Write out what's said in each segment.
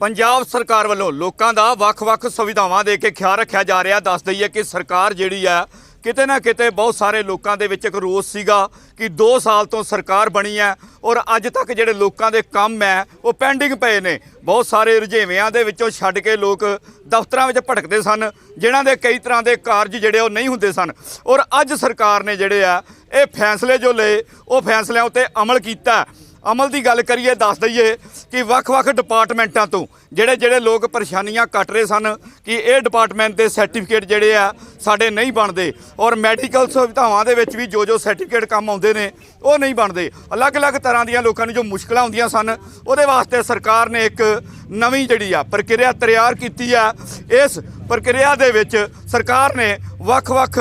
ਪੰਜਾਬ ਸਰਕਾਰ ਵੱਲੋਂ ਲੋਕਾਂ ਦਾ ਵੱਖ-ਵੱਖ ਸੁਵਿਧਾਵਾਂ ਦੇ ਕੇ ਖਿਆਲ ਰੱਖਿਆ ਜਾ ਰਿਹਾ। ਦੱਸ ਦਈਏ ਕਿ ਸਰਕਾਰ ਜਿਹੜੀ ਆ ਕਿਤੇ ਨਾ ਕਿਤੇ ਬਹੁਤ ਸਾਰੇ ਲੋਕਾਂ ਦੇ ਵਿੱਚ ਇੱਕ ਰੋਸ ਸੀਗਾ ਕਿ 2 ਸਾਲ ਤੋਂ ਸਰਕਾਰ ਬਣੀ ਹੈ ਔਰ ਅੱਜ ਤੱਕ ਜਿਹੜੇ ਲੋਕਾਂ ਦੇ ਕੰਮ ਹੈ, ਉਹ ਪੈਂਡਿੰਗ ਪਏ ਨੇ। ਬਹੁਤ ਸਾਰੇ ਰੁਝੇਵਿਆਂ ਦੇ ਵਿੱਚੋਂ ਛੱਡ ਕੇ ਲੋਕ ਦਫ਼ਤਰਾਂ ਵਿੱਚ ਭਟਕਦੇ ਸਨ, ਜਿਨ੍ਹਾਂ ਦੇ ਕਈ ਤਰ੍ਹਾਂ ਦੇ ਕਾਰਜ ਜਿਹੜੇ ਉਹ ਨਹੀਂ ਹੁੰਦੇ ਸਨ। ਔਰ ਅੱਜ ਸਰਕਾਰ ਨੇ ਜਿਹੜੇ ਆ, ਇਹ ਫੈਸਲੇ ਜੋ ਲਏ, ਉਹ ਫੈਸਲਿਆਂ ਉੱਤੇ ਅਮਲ ਕੀਤਾ। ਅਮਲ ਦੀ ਗੱਲ ਕਰੀਏ, ਦੱਸ ਦਈਏ ਕਿ ਵੱਖ-ਵੱਖ ਡਿਪਾਰਟਮੈਂਟਾਂ ਤੋਂ ਜਿਹੜੇ ਜਿਹੜੇ ਲੋਕ ਪਰੇਸ਼ਾਨੀਆਂ ਕੱਟ ਰਹੇ ਸਨ ਕਿ ਇਹ ਡਿਪਾਰਟਮੈਂਟ ਦੇ ਸਰਟੀਫਿਕੇਟ ਜਿਹੜੇ ਆ ਸਾਡੇ ਨਹੀਂ ਬਣਦੇ ਔਰ ਮੈਡੀਕਲ ਸੁਵਿਧਾਵਾਂ ਦੇ ਵਿੱਚ ਵੀ ਜੋ ਜੋ ਸਰਟੀਫਿਕੇਟ ਕੰਮ ਆਉਂਦੇ ਨੇ, ਉਹ ਨਹੀਂ ਬਣਦੇ। ਅਲੱਗ-ਅਲੱਗ ਤਰ੍ਹਾਂ ਦੀਆਂ ਲੋਕਾਂ ਨੂੰ ਜੋ ਮੁਸ਼ਕਲਾਂ ਆਉਂਦੀਆਂ ਸਨ, ਉਹਦੇ ਵਾਸਤੇ ਸਰਕਾਰ ਨੇ ਇੱਕ ਨਵੀਂ ਜਿਹੜੀ ਆ ਪ੍ਰਕਿਰਿਆ ਤਿਆਰ ਕੀਤੀ ਆ। ਇਸ ਪ੍ਰਕਿਰਿਆ ਦੇ ਵਿੱਚ ਸਰਕਾਰ ਨੇ ਵੱਖ-ਵੱਖ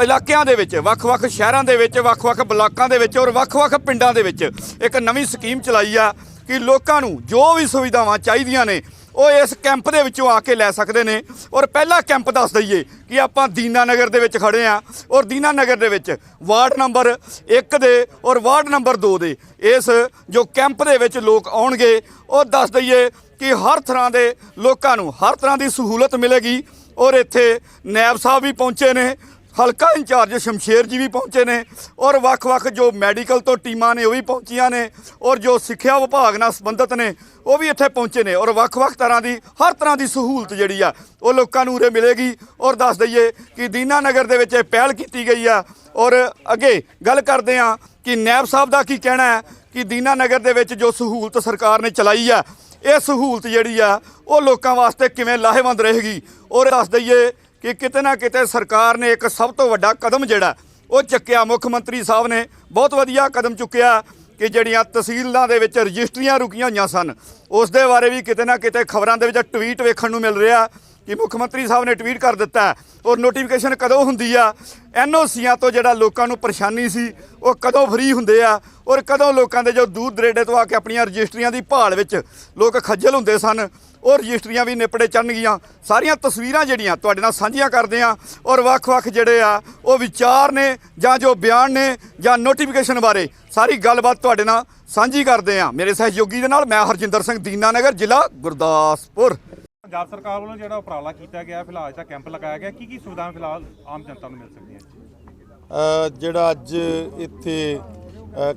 ਇਲਾਕਿਆਂ ਦੇ ਵਿੱਚ, ਵੱਖ-ਵੱਖ ਸ਼ਹਿਰਾਂ ਦੇ ਵਿੱਚ, ਵੱਖ-ਵੱਖ ਬਲਾਕਾਂ ਦੇ ਵਿੱਚ ਔਰ ਵੱਖ-ਵੱਖ ਪਿੰਡਾਂ ਦੇ ਵਿੱਚ ਇੱਕ ਨਵੀਂ ਸਕੀਮ ਚਲਾਈ ਆ ਕਿ ਲੋਕਾਂ ਨੂੰ ਜੋ ਵੀ ਸੁਵਿਧਾਵਾਂ ਚਾਹੀਦੀਆਂ ਨੇ, ਉਹ ਇਸ ਕੈਂਪ ਦੇ ਵਿੱਚੋਂ ਆ ਕੇ ਲੈ ਸਕਦੇ ਨੇ। ਔਰ ਪਹਿਲਾ ਕੈਂਪ ਦੱਸ ਦਈਏ ਕਿ ਆਪਾਂ ਦੀਨਾ ਨਗਰ ਦੇ ਵਿੱਚ ਖੜੇ ਆ ਔਰ ਦੀਨਾ ਨਗਰ ਦੇ ਵਿੱਚ ਵਾਰਡ ਨੰਬਰ 1 ਦੇ ਔਰ ਵਾਰਡ ਨੰਬਰ 2 ਦੇ ਇਸ ਜੋ ਕੈਂਪ ਦੇ ਵਿੱਚ ਲੋਕ ਆਉਣਗੇ, ਉਹ ਦੱਸ ਦਈਏ ਕਿ ਹਰ ਤਰ੍ਹਾਂ ਦੇ ਲੋਕਾਂ ਨੂੰ ਹਰ ਤਰ੍ਹਾਂ ਦੀ ਸਹੂਲਤ ਮਿਲੇਗੀ ਔਰ ਇੱਥੇ ਨੈਬ ਸਾਹਿਬ ਵੀ ਪਹੁੰਚੇ ਨੇ ਹਲਕਾ ਇੰਚਾਰਜ ਸ਼ਮਸ਼ੇਰ ਜੀ ਵੀ ਪਹੁੰਚੇ ਨੇ ਔਰ ਵੱਖ-ਵੱਖ ਜੋ ਮੈਡੀਕਲ ਤੋਂ ਟੀਮਾਂ ਨੇ ਉਹ ਵੀ ਪਹੁੰਚੀਆਂ ਨੇ ਔਰ ਜੋ ਸਿੱਖਿਆ ਵਿਭਾਗ ਨਾਲ ਸੰਬੰਧਿਤ ਨੇ, ਉਹ ਵੀ ਇੱਥੇ ਪਹੁੰਚੇ ਨੇ ਔਰ ਵੱਖ-ਵੱਖ ਤਰ੍ਹਾਂ ਦੀ, ਹਰ ਤਰ੍ਹਾਂ ਦੀ ਸਹੂਲਤ ਜਿਹੜੀ ਆ, ਉਹ ਲੋਕਾਂ ਨੂੰ ਉਰੇ ਮਿਲੇਗੀ ਔਰ ਦੱਸ ਦਈਏ ਕਿ ਦੀਨਾ ਨਗਰ ਦੇ ਵਿੱਚ ਇਹ ਪਹਿਲ ਕੀਤੀ ਗਈ ਆ ਔਰ ਅੱਗੇ ਗੱਲ ਕਰਦੇ ਆ ਕਿ ਨੈਬ ਸਾਹਿਬ ਦਾ ਕੀ ਕਹਿਣਾ ਹੈ ਕਿ ਦੀਨਾ ਨਗਰ ਦੇ ਵਿੱਚ ਜੋ ਸਹੂਲਤ ਸਰਕਾਰ ਨੇ ਚਲਾਈ ਆ, ਇਹ ਸਹੂਲਤ ਜਿਹੜੀ ਆ, ਉਹ ਲੋਕਾਂ ਵਾਸਤੇ ਕਿਵੇਂ ਲਾਹੇਵੰਦ ਰਹੇਗੀ ਔਰ ਦੱਸ ਦਈਏ ਕਿ ਕਿਤੇ ਨਾ ਕਿਤੇ ਸਰਕਾਰ ਨੇ ਇੱਕ ਸਭ ਤੋਂ ਵੱਡਾ ਕਦਮ ਜਿਹੜਾ, ਉਹ ਚੱਕਿਆ। ਮੁੱਖ ਮੰਤਰੀ ਸਾਹਿਬ ਨੇ ਬਹੁਤ ਵਧੀਆ ਕਦਮ ਚੁੱਕਿਆ ਕਿ ਜਿਹੜੀਆਂ ਤਹਿਸੀਲਾਂ ਦੇ ਵਿੱਚ ਰਜਿਸਟਰੀਆਂ ਰੁਕੀਆਂ ਹੋਈਆਂ ਸਨ, ਉਸ ਦੇ ਬਾਰੇ ਵੀ ਕਿਤੇ ਨਾ ਕਿਤੇ ਖਬਰਾਂ ਦੇ ਵਿੱਚ ਟਵੀਟ ਵੇਖਣ ਨੂੰ ਮਿਲ ਰਿਹਾ। ਕਿ ਮੁੱਖ ਮੰਤਰੀ ਸਾਹਿਬ ਨੇ ਟਵੀਟ ਕਰ ਦਿੱਤਾ ਔਰ ਨੋਟੀਫਿਕੇਸ਼ਨ ਕਦੋਂ ਹੁੰਦੀ ਆ? ਐਨਓਸੀਆਂ ਤੋਂ ਜਿਹੜਾ ਲੋਕਾਂ ਨੂੰ ਪਰੇਸ਼ਾਨੀ ਸੀ, ਉਹ ਕਦੋਂ ਫ੍ਰੀ ਹੁੰਦੇ ਆ? ਔਰ ਕਦੋਂ ਲੋਕਾਂ ਦੇ ਜੋ ਦੂਰ ਦਰੇਡੇ ਤੋਂ ਆ ਕੇ ਆਪਣੀਆਂ ਰਜਿਸਟਰੀਆਂ ਦੀ ਭਾਲ ਵਿੱਚ ਲੋਕ ਖੱਜਲ ਹੁੰਦੇ ਸਨ? ਉਹ ਰਜਿਸਟਰੀਆਂ ਵੀ ਨਿਪੜੇ ਚੜਨਗੀਆਂ ਸਾਰੀਆਂ ਤਸਵੀਰਾਂ ਜਿਹੜੀਆਂ ਤੁਹਾਡੇ ਨਾਲ ਸਾਂਝੀਆਂ ਕਰਦੇ ਆ ਔਰ ਵੱਖ-ਵੱਖ ਜਿਹੜੇ ਆ, ਉਹ ਵਿਚਾਰ ਨੇ ਜਾਂ ਜੋ ਬਿਆਨ ਨੇ ਜਾਂ ਨੋਟੀਫਿਕੇਸ਼ਨ ਬਾਰੇ ਸਾਰੀ ਗੱਲਬਾਤ ਤੁਹਾਡੇ ਨਾਲ ਸਾਂਝੀ ਕਰਦੇ ਆ ਮੇਰੇ ਸਹਿਯੋਗੀ ਦੇ ਨਾਲ ਮੈਂ ਹਰਜਿੰਦਰ ਸਿੰਘ ਦੀਨਾਨਗਰ ਜ਼ਿਲ੍ਹਾ ਗੁਰਦਾਸਪੁਰ। ਪੰਜਾਬ ਸਰਕਾਰ ਵੱਲੋਂ ਜਿਹੜਾ ਉਪਰਾਲਾ ਕੀਤਾ ਗਿਆ ਫਿਲਹਾਲ ਜਿਹੜਾ ਕੈਂਪ ਲਗਾਇਆ ਗਿਆ। ਕੀ ਕੀ ਸੁਵਿਧਾਵਾਂ ਫਿਲਹਾਲ ਆਮ ਜਨਤਾ ਨੂੰ ਮਿਲ ਸਕਦੀਆਂ ਜਿਹੜਾ ਅੱਜ ਇੱਥੇ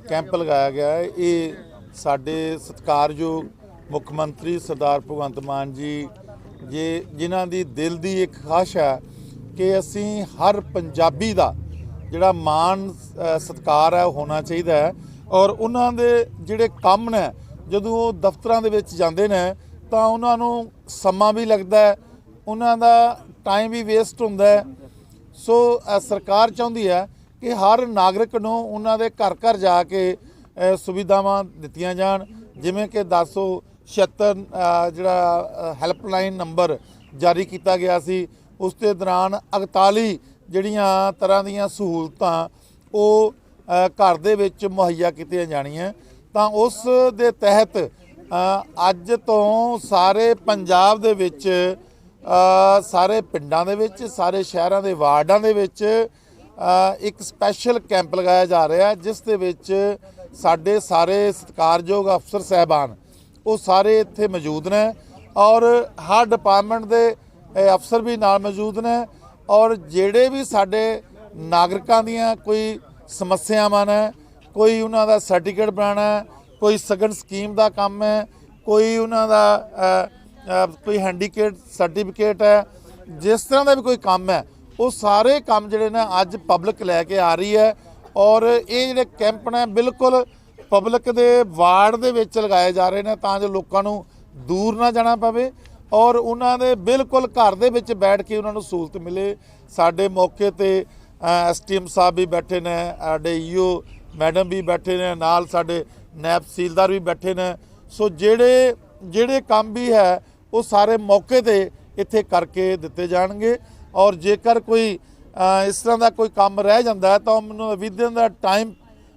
ਕੈਂਪ ਲਗਾਇਆ ਗਿਆ ਹੈ ਇਹ ਸਾਡੇ ਸਤਿਕਾਰਯੋਗ ਮੁੱਖ ਮੰਤਰੀ ਸਰਦਾਰ ਭਗਵੰਤ ਮਾਨ ਜੀ ਜੇ ਜਿਨ੍ਹਾਂ ਦੀ ਦਿਲ ਦੀ ਇੱਕ ਖਾਸ਼ ਹੈ ਕਿ ਅਸੀਂ ਹਰ ਪੰਜਾਬੀ ਦਾ ਜਿਹੜਾ ਮਾਣ ਅ, ਸਤਿਕਾਰ ਹੈ ਉਹ ਹੋਣਾ ਚਾਹੀਦਾ ਹੈ। ਔਰ ਉਹਨਾਂ ਦੇ ਜਿਹੜੇ ਕੰਮ ਨੇ ਜਦੋਂ ਉਹ ਦਫ਼ਤਰਾਂ ਦੇ ਵਿੱਚ ਜਾਂਦੇ ਨੇ ਤਾਂ ਉਹਨਾਂ ਨੂੰ ਸਮਾਂ ਵੀ ਲੱਗਦਾ ਹੈ ਉਹਨਾਂ ਦਾ ਟਾਈਮ ਵੀ ਵੇਸਟ ਹੁੰਦਾ ਹੈ। ਸੋ ਸਰਕਾਰ ਚਾਹੁੰਦੀ ਹੈ ਕਿ ਹਰ ਨਾਗਰਿਕ ਨੂੰ ਉਹਨਾਂ ਦੇ ਘਰ ਘਰ ਜਾ ਕੇ ਸੁਵਿਧਾਵਾਂ ਦਿੱਤੀਆਂ ਜਾਣ। ਜਿਵੇਂ ਕਿ 1076 ਅ, ਜਿਹੜਾ ਹੈਲਪਲਾਈਨ ਨੰਬਰ ਜਾਰੀ ਕੀਤਾ ਗਿਆ ਸੀ ਉਸ ਦੇ ਦੌਰਾਨ 41 ਜਿਹੜੀਆਂ ਤਰ੍ਹਾਂ ਦੀਆਂ ਸਹੂਲਤਾਂ ਉਹ ਘਰ ਦੇ ਵਿੱਚ ਮੁਹੱਈਆ ਕੀਤੀਆਂ ਜਾਣੀਆਂ। ਤਾਂ ਉਸ ਦੇ ਤਹਿਤ ਅੱਜ ਤੋਂ ਸਾਰੇ ਪੰਜਾਬ ਦੇ ਵਿੱਚ ਸਾਰੇ ਪਿੰਡਾਂ ਦੇ ਵਿੱਚ, ਸਾਰੇ ਸ਼ਹਿਰਾਂ ਦੇ ਵਾਰਡਾਂ ਦੇ ਵਿੱਚ ਇੱਕ ਸਪੈਸ਼ਲ ਕੈਂਪ ਲਗਾਇਆ ਜਾ ਰਿਹਾ, ਜਿਸ ਦੇ ਵਿੱਚ ਸਾਡੇ ਸਾਰੇ ਸਤਿਕਾਰਯੋਗ ਅਫਸਰ ਸਹਿਬਾਨ, ਉਹ ਸਾਰੇ ਇੱਥੇ ਮੌਜੂਦ ਨੇ ਔਰ ਹਰ ਡਿਪਾਰਟਮੈਂਟ ਦੇ ਅਫਸਰ ਵੀ ਨਾਲ ਮੌਜੂਦ ਨੇ ਔਰ ਜਿਹੜੇ ਵੀ ਸਾਡੇ ਨਾਗਰਿਕਾਂ ਦੀਆਂ ਕੋਈ ਸਮੱਸਿਆਵਾਂ ਨੇ, ਕੋਈ ਉਹਨਾਂ ਦਾ ਸਰਟੀਫਿਕੇਟ ਬਣਾਉਣਾ ਕੋਈ ਸਗਨ ਸਕੀਮ ਦਾ ਕੰਮ ਹੈ, ਕੋਈ ਉਹਨਾਂ ਦਾ ਕੋਈ ਹੈਂਡੀਕੇਟ ਸਰਟੀਫਿਕੇਟ ਹੈ, ਜਿਸ ਤਰ੍ਹਾਂ ਦਾ ਵੀ ਕੋਈ ਕੰਮ ਹੈ, ਉਹ ਸਾਰੇ ਕੰਮ ਜਿਹੜੇ ਨੇ ਅੱਜ ਪਬਲਿਕ ਲੈ ਕੇ ਆ ਰਹੀ ਹੈ ਔਰ ਇਹ ਜਿਹੜੇ ਕੈਂਪ ਨੇ ਬਿਲਕੁਲ ਪਬਲਿਕ ਦੇ ਵਾਰਡ ਦੇ ਵਿੱਚ ਲਗਾਏ ਜਾ ਰਹੇ ਨੇ ਤਾਂ ਜੋ ਲੋਕਾਂ ਨੂੰ ਦੂਰ ਨਾ ਜਾਣਾ ਪਵੇ ਔਰ ਉਹਨਾਂ ਦੇ ਬਿਲਕੁਲ ਘਰ ਦੇ ਵਿੱਚ ਬੈਠ ਕੇ ਉਹਨਾਂ ਨੂੰ ਸਹੂਲਤ ਮਿਲੇ। ਸਾਡੇ ਮੌਕੇ ਤੇ ਐਸਟੀਐਮ ਸਾਹਿਬ ਵੀ ਬੈਠੇ ਨੇ, ਸਾਡੇ ਈਓ ਮੈਡਮ ਵੀ ਬੈਠੇ ਨੇ, ਨਾਲ ਸਾਡੇ ਨੈਬ ਤਹਿਸੀਲਦਾਰ ਵੀ ਬੈਠੇ ਨੇ। ਸੋ ਜਿਹੜੇ ਜਿਹੜੇ ਕੰਮ ਵੀ ਹੈ, ਉਹ ਸਾਰੇ ਮੌਕੇ ਤੇ ਇੱਥੇ ਕਰਕੇ ਦਿੱਤੇ ਜਾਣਗੇ। ਔਰ ਜੇਕਰ ਕੋਈ ਇਸ ਤਰ੍ਹਾਂ ਦਾ ਕੋਈ ਕੰਮ ਰਹਿ ਜਾਂਦਾ ਹੈ, ਤਾਂ ਮੈਨੂੰ ਵਿਦਿਨ ਦਾ ਟਾਈਮ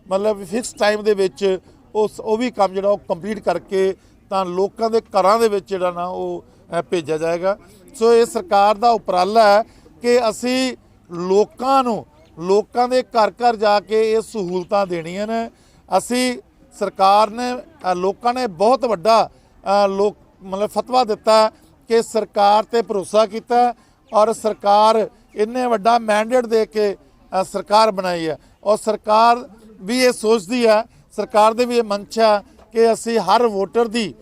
ਮਤਲਬ ਫਿਕਸ ਟਾਈਮ ਦੇ ਵਿੱਚ ਉਸ, ਉਹ ਵੀ ਕੰਮ ਜਿਹੜਾ ਉਹ ਕੰਪਲੀਟ ਕਰਕੇ ਤਾਂ ਲੋਕਾਂ ਦੇ ਘਰਾਂ ਦੇ ਵਿੱਚ ਜਿਹੜਾ ਨਾ ਉਹ ਭੇਜਿਆ ਜਾਏਗਾ। ਸੋ ਇਹ ਸਰਕਾਰ ਦਾ ਉਪਰਾਲਾ ਹੈ ਕਿ ਅਸੀਂ ਲੋਕਾਂ ਨੂੰ, ਲੋਕਾਂ ਦੇ ਘਰ ਘਰ ਜਾ ਕੇ ਇਹ ਸਹੂਲਤਾਂ ਦੇਣੀਆਂ ਨੇ। ਅਸੀਂ ਸਰਕਾਰ ਨੇ ਲੋਕਾਂ ਨੇ ਬਹੁਤ ਵੱਡਾ ਲੋਕ, ਮਤਲਬ ਫਤਵਾ ਦਿੱਤਾ ਕਿ ਸਰਕਾਰ ਤੇ ਭਰੋਸਾ ਕੀਤਾ ਔਰ ਸਰਕਾਰ ਇੰਨੇ ਵੱਡਾ ਮੈਂਡੇਟ ਦੇ ਕੇ ਸਰਕਾਰ ਬਣਾਈ ਹੈ। ਔਰ ਸਰਕਾਰ ਵੀ ਇਹ ਸੋਚਦੀ ਹੈ, ਸਰਕਾਰ ਦੇ ਵੀ ਇਹ ਮੰਸ਼ਾ ਕਿ ਅਸੀਂ ਹਰ ਵੋਟਰ ਦੀ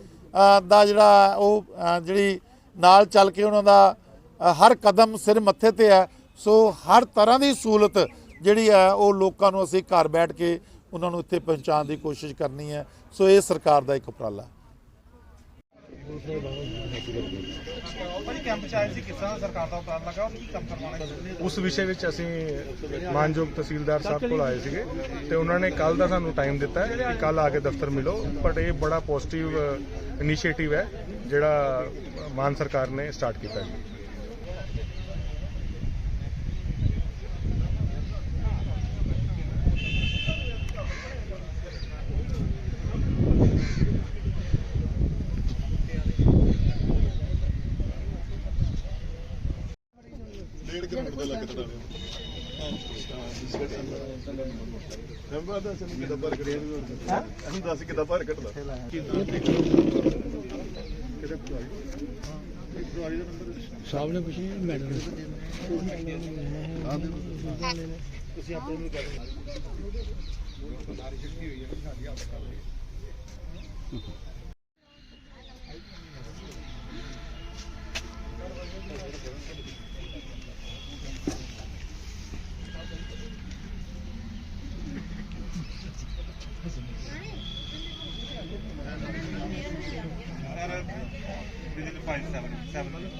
ਦਾ ਜਿਹੜਾ ਉਹ ਜਿਹੜੀ ਨਾਲ ਚੱਲ ਕੇ ਉਹਨਾਂ ਦਾ ਹਰ ਕਦਮ ਸਿਰ ਮੱਥੇ ਤੇ ਹੈ। ਸੋ ਹਰ ਤਰ੍ਹਾਂ ਦੀ ਸਹੂਲਤ ਜਿਹੜੀ ਹੈ, ਉਹ ਲੋਕਾਂ ਨੂੰ ਅਸੀਂ ਘਰ ਬੈਠ ਕੇ ਉਹਨਾਂ ਨੂੰ ਇੱਥੇ ਪਹੁੰਚਾਉਣ ਦੀ ਕੋਸ਼ਿਸ਼ ਕਰਨੀ ਹੈ। ਸੋ ਇਹ ਸਰਕਾਰ ਦਾ ਇੱਕ ਉਪਰਾਲਾ ਉਸ ਵਿਸ਼ੇ ਵਿੱਚ ਅਸੀਂ ਮਾਨਯੋਗ ਤਹਿਸੀਲਦਾਰ ਸਾਹਿਬ ਕੋਲ ਆਏ ਸੀਗੇ ਤੇ ਉਹਨਾਂ ਨੇ ਕੱਲ ਦਾ ਸਾਨੂੰ ਟਾਈਮ ਦਿੱਤਾ ਹੈ ਕਿ ਕੱਲ ਆ ਕੇ ਦਫ਼ਤਰ ਮਿਲੋ ਬਟ ਇਹ ਬੜਾ ਪੋਜ਼ਿਟਿਵ ਇਨੀਸ਼ੀਏਟਿਵ ਹੈ ਜਿਹੜਾ ਮਾਨ ਸਰਕਾਰ ਨੇ ਸਟਾਰਟ ਕੀਤਾ ਹੈ। ਸਾਹਿਬ ਨੇ ਪੁੱਛੀ madam Within five, seven, seven.